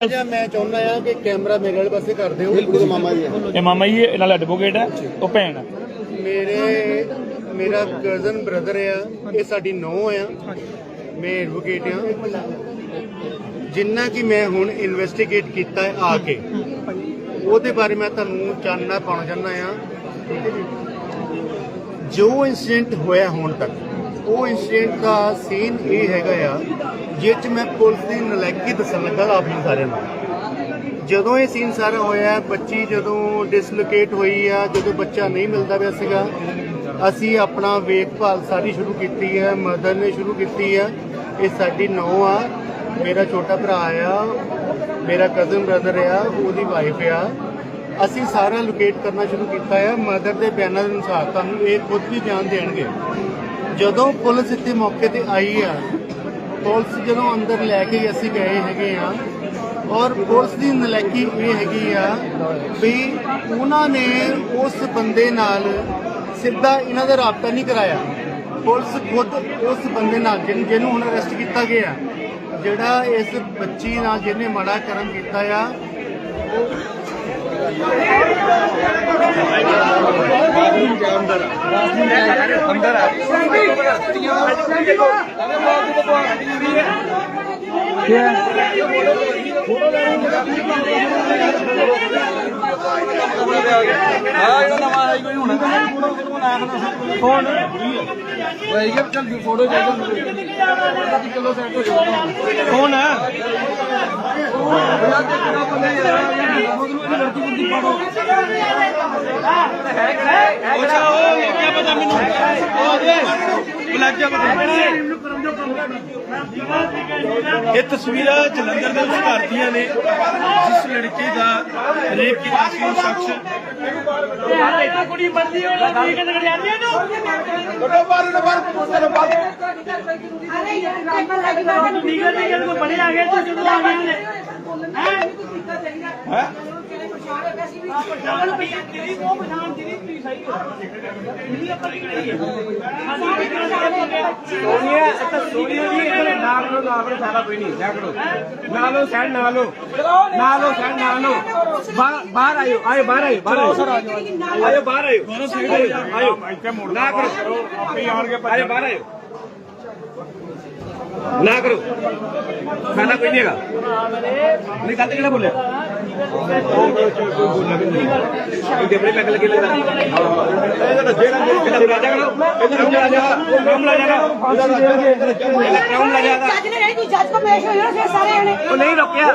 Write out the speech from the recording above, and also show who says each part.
Speaker 1: ਜਾਂ ਮੈਂ ਚਾਹੁੰਦਾ ਆ ਕਿ ਕੈਮਰਾ ਮੇਰੇ ਵਾਲੇ ਪਾਸੇ ਕਰ ਦਿਓ ਬਿਲਕੁਲ ਮਾਮਾ ਜੀ
Speaker 2: ਇਹ ਮਾਮਾ ਜੀ ਇਹ ਨਾਲ ਐਡਵੋਕੇਟ ਹੈ ਉਹ ਭੈਣ ਹੈ?
Speaker 1: ਮੇਰੇ ਮੇਰਾ ਕਜ਼ਨ ਬ੍ਰਦਰ ਆ ਇਹ ਸਾਡੀ ਨੌ ਆ। ਮੈਂ ਐਡਵੋਕੇਟ ਆ। ਜਿੰਨਾ ਕਿ ਮੈਂ ਹੁਣ ਇਨਵੈਸਟੀਗੇਟ ਕੀਤਾ ਹੈ ਆ ਕੇ ਉਹਦੇ ਬਾਰੇ ਮੈਂ ਤੁਹਾਨੂੰ ਚਾਨਣਾ ਪਾਉਣਾ ਚਾਹੁੰਦਾ ਆ ਜੋ ਇਨਸੀਡੈਂਟ ਹੋਇਆ ਹੁਣ ਤੱਕ ਉਹ ਇਨਸੀਡੈਂਟ ਦਾ ਸੀਨ ਇਹ ਹੈਗਾ ਆ ਜਿਸ ਚ ਮੈਂ ਪੁਲਿਸ ਦੀ ਨਲਾਇਕੀ ਦੱਸਣ ਲੱਗਾ ਆਪ ਜੀ ਸਾਰਿਆਂ ਨੂੰ। ਜਦੋਂ ਇਹ ਸੀਨ ਸਾਰਾ ਹੋਇਆ, ਬੱਚੀ ਜਦੋਂ ਡਿਸਲੋਕੇਟ ਹੋਈ ਆ, ਜਦੋਂ ਬੱਚਾ ਨਹੀਂ ਮਿਲਦਾ ਪਿਆ ਸੀਗਾ, ਅਸੀਂ ਆਪਣਾ ਵੇਖਭਾਲ ਸਾਰੀ ਸ਼ੁਰੂ ਕੀਤੀ ਹੈ ਮਦਰ ਨੇ ਸ਼ੁਰੂ ਕੀਤੀ ਹੈ ਇਹ ਸਾਡੀ ਨੌ ਆ, ਮੇਰਾ ਛੋਟਾ ਭਰਾ ਆ, ਮੇਰਾ ਕਜ਼ਨ ਬ੍ਰਦਰ ਆ, ਉਹਦੀ ਵਾਈਫ ਆ। ਅਸੀਂ ਸਾਰਾ ਲੋਕੇਟ ਕਰਨਾ ਸ਼ੁਰੂ ਕੀਤਾ ਹੈ ਮਦਰ ਦੇ ਬਿਆਨਾਂ ਦੇ ਅਨੁਸਾਰ ਤੁਹਾਨੂੰ ਇਹ ਖੁਦ ਵੀ ਬਿਆਨ ਦੇਣਗੇ। ਜਦੋਂ ਪੁਲਿਸ ਇੱਥੇ ਮੌਕੇ ਤੇ ਆਈ ਆ, ਪੁਲਿਸ ਜਦੋਂ ਅੰਦਰ ਲੈ ਕੇ ਅਸੀਂ ਗਏ ਹੈਗੇ ਆ, ਔਰ ਪੁਲਿਸ ਦੀ ਨਲਾਇਕੀ ਇਹ ਹੈਗੀ ਆ ਵੀ ਉਹਨਾਂ ਨੇ ਉਸ ਬੰਦੇ ਨਾਲ ਸਿੱਧਾ ਇਹਨਾਂ ਦਾ ਰਾਬਤਾ ਨਹੀਂ ਕਰਾਇਆ। ਪੁਲਿਸ ਖੁਦ ਉਸ ਬੰਦੇ ਨਾਲ ਜਿਹਨੂੰ ਹੁਣ ਅਰੈਸਟ ਕੀਤਾ ਗਿਆ, ਜਿਹੜਾ ਇਸ ਬੱਚੀ ਨਾਲ ਜਿਹਨੇ ਮਾੜਾ ਕਰਮ ਕੀਤਾ ਆ
Speaker 3: ਹਾਂ ਇਹਦਾ ਨਵਾਂ ਹੈ ਕੋਈ ਹੁਣ? ਕੌਣ ਭਾਈ ਕਿ ਚੱਲ ਫੋਟੋ ਚਾਹੀਦਾ ਚਲੋ ਸੈਟ ਹੋ ਜਾਓ
Speaker 2: ਕੌਣ ਹੈ
Speaker 3: ਯਾਰ ਤੇ ਕਿਹੜਾ ਬੰਦੇ ਯਾਰ ਮਗਰੂ ਇਹ ਲੜਕੀ ਬੁੱਧੀ ਪਾੜੋ
Speaker 2: ਅੱਛਾ ਉਹ ਲੱਗਿਆ ਪਤਾ ਮੈਨੂੰ ਉਹ ਦੇ ਉਹ ਲੱਗ ਗਿਆ ਪਤਾ ਇਹ ਤਸਵੀਰਾਂ ਜਲੰਧਰ ਦੇ ਘਰ ਦੀਆਂ ਨੇ ਜਿਸ ਲੜਕੀ ਦਾ ਰੇਪ ਕੀਤਾ ਸੀ ਉਹ ਸ਼ਖਸ।
Speaker 4: ਕੁੜੀ ਬੰਦੀ ਉਹ ਲੋਕੀ ਕਿਤੇ ਕਿਤੇ ਆਂਦੀ ਇਹਨੂੰ ਨਿਕਲ ਨਿਕਲ ਕੋਈ ਬਣੇ ਆ ਗਏ ਤੇ ਜਦੋਂ ਆ ਗਏ ਨੇ। ਹੈ? ਪਛਾਣ ਭਈਆ ਤੇਰੀ ਉਹ ਪਛਾਣ ਤੇਰੀ ਤੇਰੀ ਸਹੀ ਹੈ ਨਹੀਂ ਆਪਾਂ ਕੀ ਕਰੀਏ
Speaker 3: ਸੋਨੀਆ ਤਾਂ ਸੋਨੀਆ ਜੀ ਇਹਨੇ ਨਾ ਲੋ ਨਾ ਲੋ ਸਾਰਾ ਕੋਈ ਨਹੀਂ ਜਾ ਕਰੋ ਨਾ ਲੋ ਸੈਂਡ ਨਾ ਲੋ ਨਾ ਲੋ ਸੈਂਡ ਨਾ ਲੋ ਬਾਹਰ ਆਇਓ ਆਇਓ ਬਾਹਰ ਆਇਓ ਬਾਹਰ ਆਇਓ। ਆਇਓ ਬਾਹਰ ਆਇਓ। ਦੋਨੋਂ ਸਾਈਡ ਆਇਓ ਇੱਥੇ ਮੋੜ ਨਾ ਕਰੋ ਆਪੇ ਆਣਗੇ ਆਇਓ ਬਾਹਰ ਆਇਓ। ਨਾ ਕਰੋ। ਖਾਣਾ ਕੋਈ ਨਹੀਂ ਹੈਗਾ। ਨਹੀਂ ਗਲਤ ਕਿਹੜਾ ਬੋਲਿਆ? ਇਹ ਦੇਵਰੇ ਪੈਕ ਲੱਗੇ ਲੱਗਦਾ। ਇਹਦਾ ਜਿਹੜਾ ਇਹਦਾ ਰਾਜਾ ਕਰੋ ਇਹਦਾ ਰਾਜਾ ਕੰਮ ਲਾ ਜਾਗਾ ਇਹਦਾ ਕੰਮ ਲਾ ਜਾਗਾ
Speaker 5: ਜੱਜ ਨੇ ਨਹੀਂ ਤੂੰ ਜੱਜ ਕੋ ਪੇਸ਼ ਹੋਇਆ ਫਿਰ ਸਾਰੇ ਜਣੇ।
Speaker 3: ਉਹ ਨਹੀਂ ਰੁਕਿਆ।